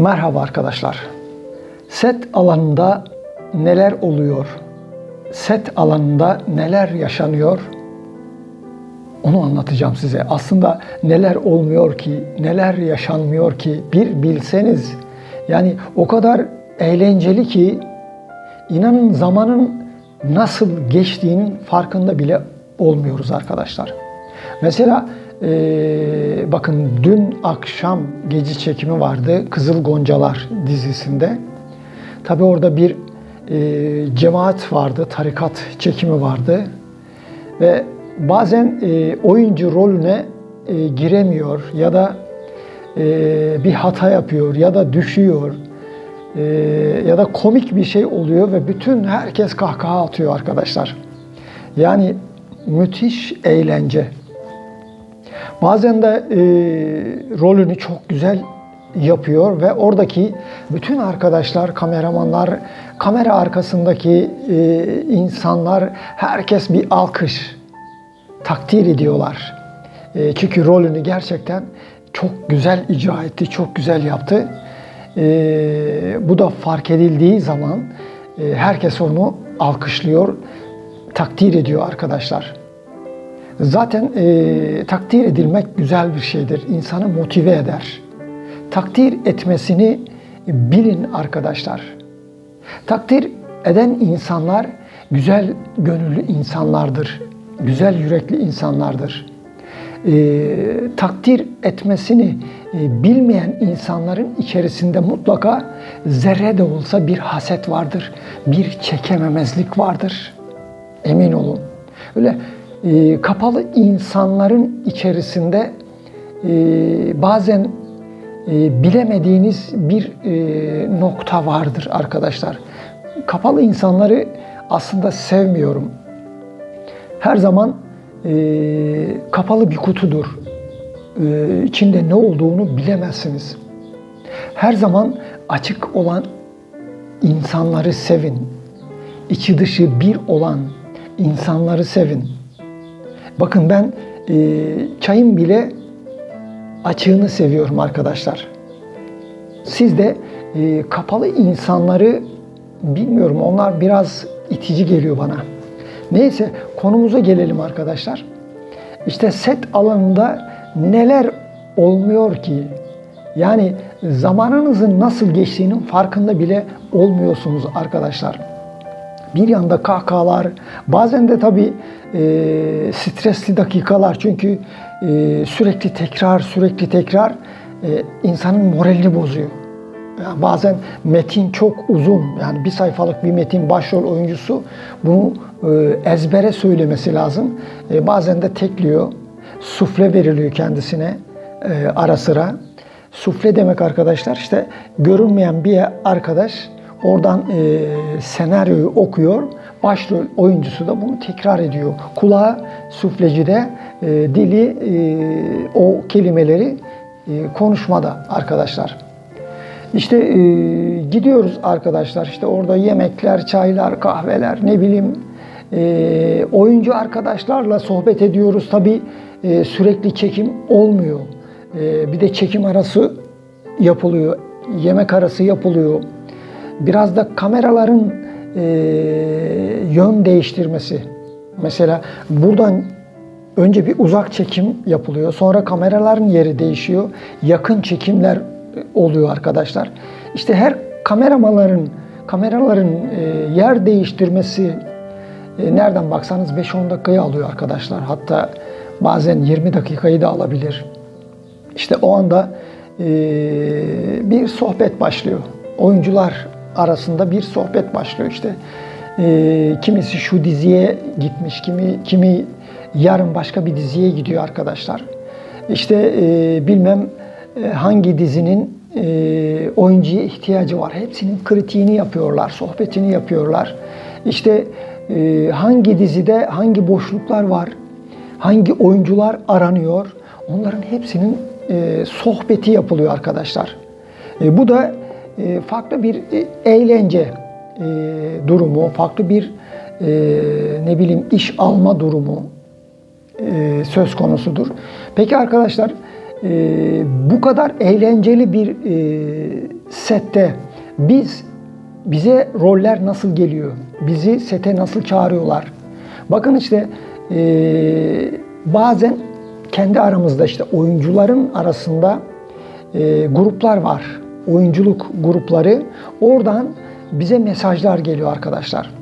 Merhaba arkadaşlar. Set alanında neler oluyor? Set alanında neler yaşanıyor? Onu anlatacağım size. Aslında neler olmuyor ki, neler yaşanmıyor ki bir bilseniz. Yani o kadar eğlenceli ki inanın zamanın nasıl geçtiğinin farkında bile olmuyoruz arkadaşlar. Mesela eee, bakın dün akşam gece çekimi vardı Kızıl Goncalar dizisinde. Tabi orada bir eee, cemaat vardı, tarikat çekimi vardı ve bazen e, oyuncu rolüne e, giremiyor ya da e, bir hata yapıyor ya da düşüyor e, ya da komik bir şey oluyor ve bütün herkes kahkaha atıyor arkadaşlar. Yani müthiş eğlence. Bazen de e, rolünü çok güzel yapıyor ve oradaki bütün arkadaşlar, kameramanlar, kamera arkasındaki e, insanlar herkes bir alkış takdir ediyorlar. E, çünkü rolünü gerçekten çok güzel icra etti, çok güzel yaptı. E, bu da fark edildiği zaman e, herkes onu alkışlıyor, takdir ediyor arkadaşlar. Zaten e, takdir edilmek güzel bir şeydir. İnsanı motive eder. Takdir etmesini bilin arkadaşlar. Takdir eden insanlar güzel gönüllü insanlardır. Güzel yürekli insanlardır. E, takdir etmesini e, bilmeyen insanların içerisinde mutlaka zerre de olsa bir haset vardır. Bir çekememezlik vardır. Emin olun. Öyle e, kapalı insanların içerisinde e, bazen e, bilemediğiniz bir e, nokta vardır arkadaşlar. Kapalı insanları aslında sevmiyorum. Her zaman e, kapalı bir kutudur. E, içinde ne olduğunu bilemezsiniz. Her zaman açık olan insanları sevin. İçi dışı bir olan insanları sevin. Bakın ben e, çayın bile açığını seviyorum arkadaşlar. Siz de e, kapalı insanları bilmiyorum onlar biraz itici geliyor bana. Neyse konumuza gelelim arkadaşlar. İşte set alanında neler olmuyor ki? Yani zamanınızın nasıl geçtiğinin farkında bile olmuyorsunuz arkadaşlar. Bir yanda kahkahalar, bazen de tabii e, stresli dakikalar çünkü e, sürekli tekrar sürekli tekrar e, insanın moralini bozuyor. Yani bazen metin çok uzun yani bir sayfalık bir metin başrol oyuncusu bunu e, ezbere söylemesi lazım. E, bazen de tekliyor, sufle veriliyor kendisine e, ara sıra. Sufle demek arkadaşlar işte görünmeyen bir arkadaş oradan e, senaryoyu okuyor. Başrol oyuncusu da bunu tekrar ediyor. Kulağı suflecide, e, dili e, o kelimeleri e, konuşmada arkadaşlar. İşte e, gidiyoruz arkadaşlar işte orada yemekler, çaylar, kahveler ne bileyim e, oyuncu arkadaşlarla sohbet ediyoruz. Tabi e, sürekli çekim olmuyor. E, bir de çekim arası yapılıyor, yemek arası yapılıyor. Biraz da kameraların e, yön değiştirmesi. Mesela buradan önce bir uzak çekim yapılıyor. Sonra kameraların yeri değişiyor. Yakın çekimler oluyor arkadaşlar. İşte her kameramaların kameraların e, yer değiştirmesi e, nereden baksanız 5-10 dakikayı alıyor arkadaşlar. Hatta bazen 20 dakikayı da alabilir. İşte o anda e, bir sohbet başlıyor. Oyuncular arasında bir sohbet başlıyor işte. E, kimisi şu diziye gitmiş, kimi kimi yarın başka bir diziye gidiyor arkadaşlar. İşte e, bilmem e, hangi dizinin e, oyuncuya ihtiyacı var. Hepsinin kritiğini yapıyorlar, sohbetini yapıyorlar. İşte e, hangi dizide hangi boşluklar var, hangi oyuncular aranıyor, onların hepsinin e, sohbeti yapılıyor arkadaşlar. E, bu da farklı bir e, eğlence e, durumu, farklı bir e, ne bileyim iş alma durumu e, söz konusudur. Peki arkadaşlar e, bu kadar eğlenceli bir e, sette biz bize roller nasıl geliyor? Bizi sete nasıl çağırıyorlar? Bakın işte e, bazen kendi aramızda işte oyuncuların arasında e, gruplar var. Oyunculuk grupları. Oradan bize mesajlar geliyor arkadaşlar.